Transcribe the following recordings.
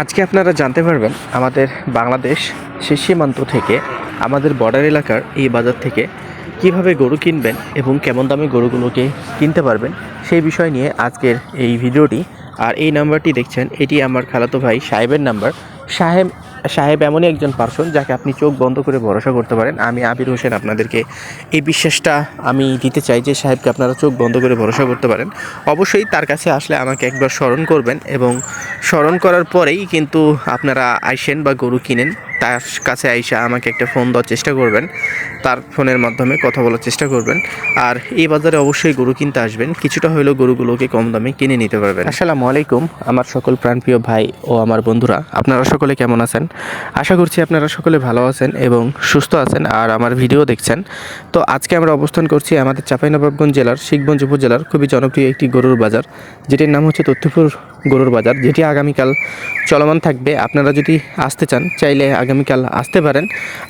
আজকে আপনারা জানতে পারবেন, আমাদের বাংলাদেশ সে সীমান্ত থেকে আমাদের বর্ডার এলাকার এই বাজার থেকে কীভাবে গরু কিনবেন এবং কেমন দামে গরুগুলোকে কিনতে পারবেন সেই বিষয় নিয়ে আজকের এই ভিডিওটি। আর এই নাম্বারটি দেখছেন, এটি আমার খালাতো ভাই সাহেবের নাম্বার। সাহেব সাহেব এমনই একজন পার্সন যাকে আপনি চোখ বন্ধ করে ভরসা করতে পারেন। আমি আবির হোসেন আপনাদেরকে এই বিশ্বাসটা আমি দিতে চাই যে সাহেবকে আপনারা চোখ বন্ধ করে ভরসা করতে পারেন। অবশ্যই তার কাছে আসলে আমাকে একবার স্মরণ করবেন এবং স্মরণ করার পরেই কিন্তু আপনারা আইসেন বা গরু কিনেন। তার কাছে আইসা আমাকে একটা ফোন দেওয়ার চেষ্টা করবেন। তার ফোনের মাধ্যমে কথা বলার চেষ্টা করবেন। আর এই বাজারে অবশ্যই গরু কিনতে আসবেন। কিছুটা হলেও গরুগুলোকে কম দামে কিনে নিতে পারবেন। আসসালামু আলাইকুম, আমার সকল প্রাণপ্রিয় ভাই ও আমার বন্ধুরা। আপনারা সকলে কেমন আছেন? আশা করছি আপনারা সকলে ভালো আছেন এবং সুস্থ আছেন আর আমার ভিডিও দেখছেন। তো আজকে আমরা অবস্থান করছি আমাদের চাঁপাইনবাবগঞ্জ জেলার শিখগঞ্জ উপজেলার খুবই জনপ্রিয় একটি গরুর বাজার, যেটির নাম হচ্ছে তথ্যপুর গরুর বাজার, যেটি আগামীকাল চলমান থাকবে। আপনারা যদি আসতে চান, চাইলে আগামীকাল আসতে পারেন।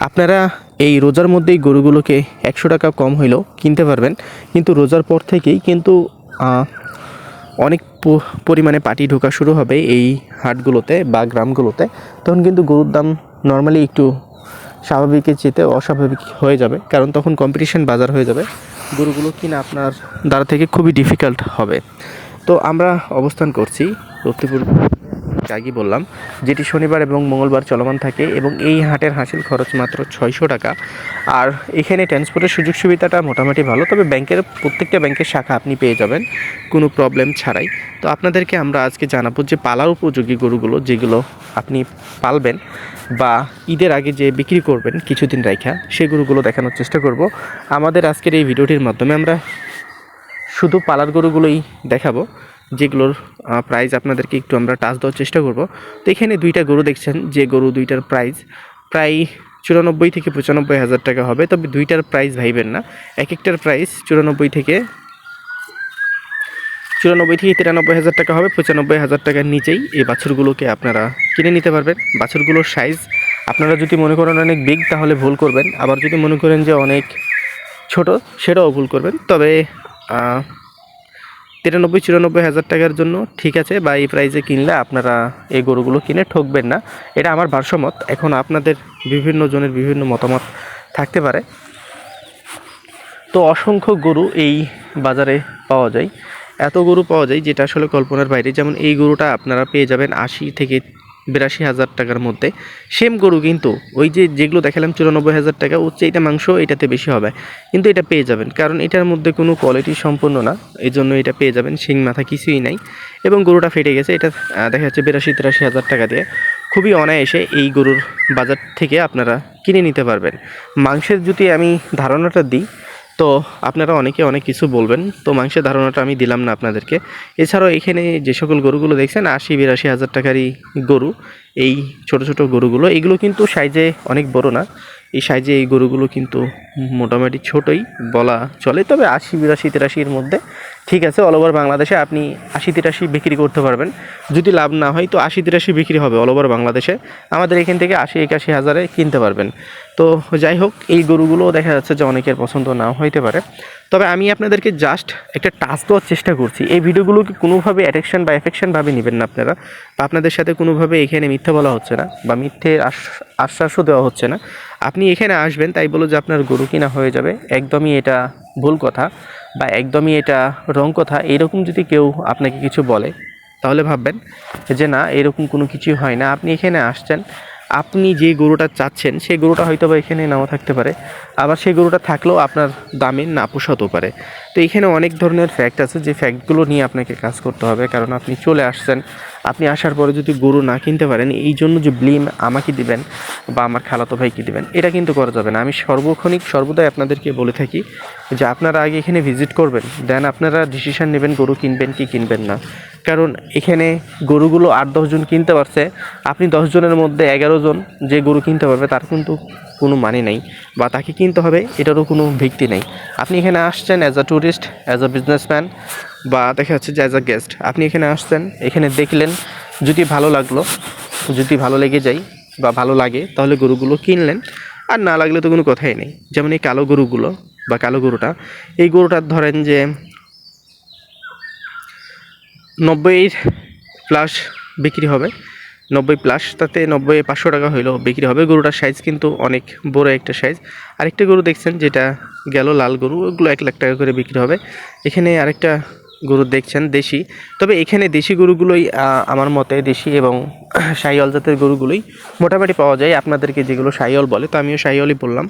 আপনারা এই রোজার মধ্যেই গরুগুলোকে একশো টাকা কম হইলেও কিনতে পারবেন, কিন্তু রোজার পর থেকেই কিন্তু অনেক পরিমাণে পাটি ঢোকা শুরু হবে এই হাটগুলোতে বা গ্রামগুলোতে। তখন কিন্তু গরুর দাম নর্মালি একটু স্বাভাবিকের চেয়ে অস্বাভাবিক হয়ে যাবে, কারণ তখন কম্পিটিশন বাজার হয়ে যাবে। গরুগুলো কিনা আপনার দ্বারা থেকে খুবই ডিফিকাল্ট হবে। তো আমরা অবস্থান করছি রক্তিপুর আগে বললাম, যেটি শনিবার এবং মঙ্গলবার চলমান থাকে এবং এই হাটের হাসিল খরচ মাত্র ছয়শো টাকা। আর এখানে ট্রান্সপোর্টের সুযোগ সুবিধাটা মোটামুটি ভালো, তবে ব্যাংকের প্রত্যেকটা ব্যাংকের শাখা আপনি পেয়ে যাবেন, কোনো প্রবলেম ছাড়াই। তো আপনাদেরকে আমরা আজকে জানাব যে পালার উপযোগী গরুগুলো যেগুলো আপনি পালবেন বা ঈদের আগে যে বিক্রি করবেন কিছুদিন রাইখা সেই গরুগুলো দেখানোর চেষ্টা করব। আমাদের আজকের এই ভিডিওটির মাধ্যমে আমরা শুধু পালার গরুগুলোই দেখাবো। যেগুলোর প্রাইস আপনাদেরকে একটু আমরা টাচ দেওয়ার চেষ্টা করব। তো এখানে দুইটা গরু দেখছেন, যে গরু দুইটার প্রাইস প্রায় চুরানব্বই থেকে পঁচানব্বই হাজার টাকা হবে, তবে দুইটার প্রাইস ভাইবেন না। এক একটার প্রাইস চুরানব্বই থেকে চুরানব্বই থেকে তিরানব্বই হাজার টাকা হবে, পঁচানব্বই হাজার টাকার নিচেই এই বাছুরগুলোকে আপনারা কিনে নিতে পারবেন। বাছুরগুলোর সাইজ আপনারা যদি মনে করেন অনেক বিগ তাহলে ভুল করবেন। আবার যদি মনে করেন যে অনেক ছোট, সেটাও ভুল করবেন। তবে তিরানব্বই, চুরানব্বই হাজার টাকার জন্য ঠিক আছে, বা এই প্রাইসে কিনলে আপনারা এই গরুগুলো কিনে ঠকবেন না। এটা আমার ভারসাম্যত। এখন আপনাদের বিভিন্ন জনের বিভিন্ন মতামত থাকতে পারে। তো অসংখ্য গরু এই বাজারে পাওয়া যায়। এত গরু পাওয়া যায় যেটা আসলে কল্পনার বাইরে। যেমন এই গরুটা আপনারা পেয়ে যাবেন আশি থেকে বিরাশি হাজার টাকার মধ্যে। সেম গরু কিন্তু ওই যে যেগুলো দেখালাম চুরানব্বই হাজার টাকা, ওর চেয়ে এটা মাংস এটাতে বেশি হবে। কিন্তু এটা পেয়ে যাবেন, কারণ এটার মধ্যে কোনো কোয়ালিটি সম্পূর্ণ না এই জন্য এটা পেয়ে যাবেন, শিং মাথা কিছুই নাই। এবং গরুটা ফেটে গেছে, এটা দেখা যাচ্ছে বিরাশি তিরাশি হাজার টাকা দিয়ে। খুবই অনায়াসে এই গরুর বাজার থেকে আপনারা কিনে নিতে পারবেন। মাংসের যদি আমি ধারণাটা দিই তো আপনারা অনেকে অনেক কিছু বলবেন। তো মাংসের ধারণাটা আমি দিলাম না আপনাদেরকে। এছাড়াও এখানে যে সকল গরুগুলো দেখছেন, আশি, বিরাশি হাজার টাকারই গরু, এই ছোট ছোট গরুগুলো, এগুলো কিন্তু সাইজে অনেক বড় না। এই সাইজে এই গরুগুলো কিন্তু মোটামুটি ছোটই বলা চলে। তবে আশি, বিরাশি, তিরাশির মধ্যে ঠিক আছে অল ওভার বাংলাদেশে আপনি আশি তিরাশি বিক্রি করতে পারবেন। যদি লাভ না হয়, তো আশি তিরাশি বিক্রি হবে অল ওভার বাংলাদেশে। আমাদের এখান থেকে আশি একাশি হাজারে কিনতে পারবেন। তো যাই হোক, এই গরুগুলো দেখা যাচ্ছে যে অনেকের পছন্দ নাও হইতে পারে। তবে আমি আপনাদেরকে জাস্ট একটা টাচ দেওয়ার চেষ্টা করছি। এই ভিডিওগুলোকে কোনোভাবে অ্যাট্রাকশন বা এফেকশনভাবে নেবেন না আপনারা? বা আপনাদের সাথে কোনোভাবে এখানে মিথ্যে বলা হচ্ছে না, বা মিথ্যে আশ্বাসও দেওয়া হচ্ছে না। আপনি এখানে আসবেন, তাই বলো যে আপনার গরু কিনা হয়ে যাবে। একদমই এটা ভুল কথা। বা একদমই এটা রং কথা, এরকম যদি কেউ আপনাকে কিছু বলে, তাহলে ভাববেন যে না, এরকম কোনো কিছুই হয় না। আপনি এখানে আসছেন, আপনি যে গরুটা চাচ্ছেন, সেই গরুটা হয়তো বা এখানে নাও থাকতে পারে। আবার সেই গরুটা থাকলেও আপনার দামে না পোষাতেও পারে। তো এখানে অনেক ধরনের ফ্যাক্ট আছে, যে ফ্যাক্টগুলো নিয়ে আপনাকে কাজ করতে হবে। কারণ আপনি চলে আসছেন, আপনি আসার পরে যদি গরু না কিনতে পারেন, এই জন্য যে ব্লিম আমাকে দিবেন বা আমার খালাতো ভাইকে দিবেন, এটা কিন্তু করা যাবে না। আমি সর্বক্ষণিক, সর্বদাই আপনাদেরকে বলে থাকি যে আপনারা আগে এখানে ভিজিট করবেন দেন আপনারা ডিসিশান নেবেন গরু কিনবেন কি কিনবেন না। কারণ এখানে গরুগুলো আট দশজন কিনতে পারছে, আপনি দশজনের মধ্যে এগারো জন যে গরু কিনতে পারবে, তার কিন্তু কোনো মানে নেই বা তাকে কিনতে হবে, এটারও কোনো ভিত্তি নেই। আপনি এখানে আসছেন as a tourist as a businessman বা দেখা যাচ্ছে যে অ্যাজ আ গেস্ট আপনি এখানে আসছেন, এখানে দেখলেন, যদি ভালো লাগল, যদি ভালো লেগে যায় বা ভালো লাগে, তাহলে গরুগুলো কিনলেন, আর না লাগলে তো কোনো কথাই নেই। যেমন এই কালো গরুগুলো বা কালো গরুটা, এই গরুটার ধরেন যে নব্বই প্লাস বিক্রি হবে নব্বই প্লাস তাতে নব্বই পাঁচশো টাকা হইলেও বিক্রি হবে। গরুটার সাইজ কিন্তু অনেক বড় একটা সাইজ আরেকটা গরু দেখছেন, যেটা গেল লাল গরু, ওগুলো এক লাখ টাকা করে বিক্রি হবে। এখানে আরেকটা গরু দেখছেন, দেশি। তবে এখানে দেশি গরুগুলোই আমার মতে দেশি এবং সাইওয়াল জাতের গরুগুলোই মোটামুটি পাওয়া যায়। আপনাদেরকে যেগুলো সাইওয়াল বলে, তো আমিও সাইওয়ালই বললাম।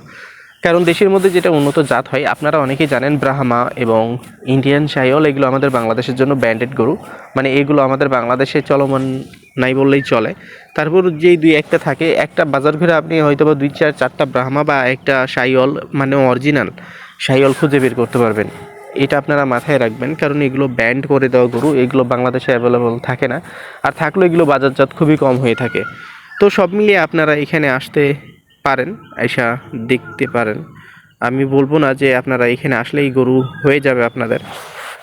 কারণ দেশের মধ্যে যেটা উন্নত জাত হয়, আপনারা অনেকেই জানেন ব্রাহ্মা এবং ইন্ডিয়ান সাইওয়াল এগুলো আমাদের বাংলাদেশের জন্য ব্যান্ডেড গরু। মানে এগুলো আমাদের বাংলাদেশে চলমান নাই বললেই চলে। তারপর যেই দুই একটা থাকে, একটা বাজার ঘুরে আপনি হয়তো বা দুই, চার, চারটা ব্রাহ্মা বা একটা সাইওয়াল মানে অরিজিনাল সাইওয়াল খুঁজে বের করতে পারবেন। এটা আপনারা মাথায় রাখবেন, কারণ এগুলো ব্যান্ড করে দেওয়া গরু, এগুলো বাংলাদেশে অ্যাভেলেবল থাকে না। আর থাকলেও এগুলো বাজারজাত খুবই কম হয়ে থাকে। তো সব মিলিয়ে আপনারা এখানে আসতে পারেন, আইসা দেখতে পারেন। আমি বলব না যে আপনারা এখানে আসলেই গরু হয়ে যাবে আপনাদের।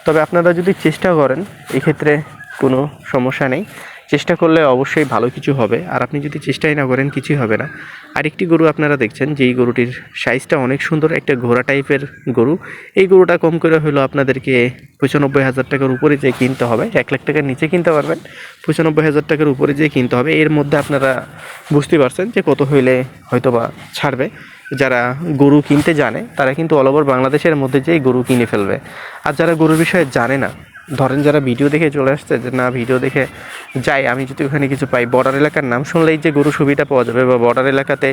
তবে আপনারা যদি চেষ্টা করেন, এক্ষেত্রে কোনো সমস্যা নেই। চেষ্টা করলে অবশ্যই ভালো কিছু হবে। আর আপনি যদি চেষ্টাই না করেন, কিছুই হবে না। আরেকটি গরু আপনারা দেখছেন, যেই গরুটির সাইজটা অনেক সুন্দর, একটা ঘোড়া টাইপের গরু। এই গরুটা কম করে হলো আপনাদেরকে পঁচানব্বই হাজার টাকার উপরে যে কিনতে হবে। এক লাখ টাকার নিচে কিনতে পারবেন, পঁচানব্বই হাজার টাকার উপরে যে কিনতে হবে। এর মধ্যে আপনারা বুঝতে পারছেন যে কত হইলে হয়তো বা ছাড়বে। যারা গরু কিনতে জানে, তারা কিন্তু অল ওভার বাংলাদেশের মধ্যে যেই গরু কিনে ফেলবে। আর যারা গরুর বিষয়ে জানে না ধরেন যারা ভিডিও দেখে চলে আসছে যে না, ভিডিও দেখে যাই, আমি যদি ওখানে কিছু পাই বর্ডার এলাকার নাম শুনলেই যে গরু সুবিধা পাওয়া যাবে বা বর্ডার এলাকাতে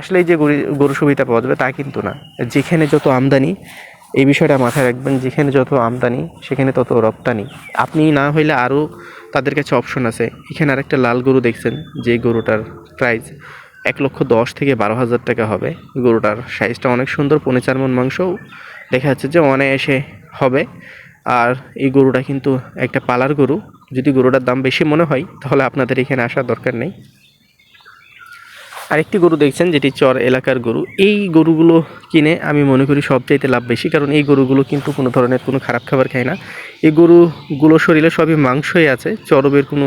আসলেই যে গরু সুবিধা পাওয়া যাবে তা কিন্তু না। যেখানে যত আমদানি, এই বিষয়টা মাথায় রাখবেন, যেখানে যত আমদানি, সেখানে তত রপ্তানি। আপনি না হইলে আরও তাদের কাছে অপশন আছে। এখানে আরেকটা লাল গরু দেখছেন, যে গরুটার প্রাইস এক লক্ষ দশ থেকে বারো হাজার টাকা হবে। গরুটার সাইজটা অনেক সুন্দর পৌনে চার মন মাংস দেখা যাচ্ছে যে অনায়াসে হবে। আর এই গরুটা কিন্তু একটা পালার গরু। যদি গরুটার দাম বেশি মনে হয়, তাহলে আপনাদের এখানে আসার দরকার নেই। আরেকটি গরু দেখছেন, যেটি চর এলাকার গরু। এই গরুগুলো কিনে আমি মনে করি সবচাইতে লাভ বেশি, কারণ এই গরুগুলো কিন্তু কোনো ধরনের কোনো খারাপ খাবার খায় না। এই গরুগুলো শরীরে সবই মাংসই আছে চরবের কোনো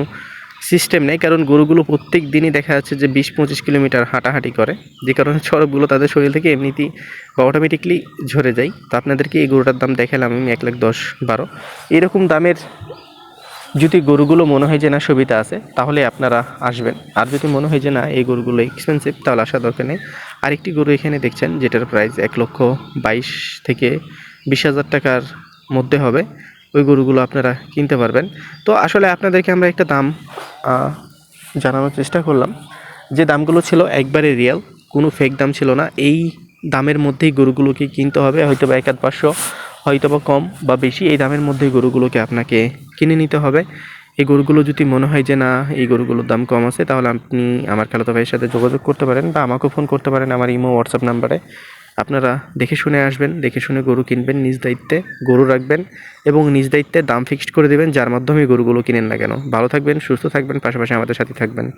সিস্টেম নেই, কারণ গরুগুলো প্রত্যেক দিনই দেখা যাচ্ছে যে বিশ পঁচিশ কিলোমিটার হাঁটাহাঁটি করে। যে কারণে চরবগুলো তাদের শরীর থেকে এমনিতেই বা অটোমেটিকলি ঝরে যায়। তো আপনাদেরকে এই গরুটার দাম দেখালাম আমি এক লাখ দশ বারো। এরকম দামের যদি গরুগুলো মনে হয় যে না সুবিধা আছে, তাহলে আপনারা আসবেন। আর যদি মনে হয় যে না এই গরুগুলো এক্সপেন্সিভ তাহলে আসার দরকার নেই। আরেকটি গরু এখানে দেখছেন, যেটার প্রাইস এক লক্ষ বাইশ থেকে বিশ হাজার টাকার মধ্যে হবে। ওই গরুগুলো আপনারা কিনতে পারবেন। তো আসলে আপনাদেরকে আমরা একটা দাম জানানোর চেষ্টা করলাম। যে দামগুলো ছিল একবারে রিয়েল, কোনো ফেক দাম ছিল না। এই দামের মধ্যেই গরুগুলোকে কিনতে হবে হয়তো বা এক আধ পাঁচশো হয়তো বা কম বা বেশি, এই দামের মধ্যেই গরুগুলোকে আপনাকে কিনে নিতে হবে। এই গরুগুলো যদি মনে হয় যে, না, এই গরুগুলোর দাম কম আছে, তাহলে আপনি আমার খালাতো ভাইয়ের সাথে যোগাযোগ করতে পারেন বা আমাকেও ফোন করতে পারেন আমার ইমো, হোয়াটসঅ্যাপ নাম্বারে। আপনারা দেখে শুনে আসবেন, দেখে শুনে গরু কিনবেন, নিজ দায়িত্বে গরু রাখবেন এবং নিজ দায়িত্বে দাম ফিক্সড করে দেবেন, যার মাধ্যমে গরুগুলো কিনেন না কেন। ভালো থাকবেন, সুস্থ থাকবেন, পাশাপাশি আমাদের সাথে থাকবেন।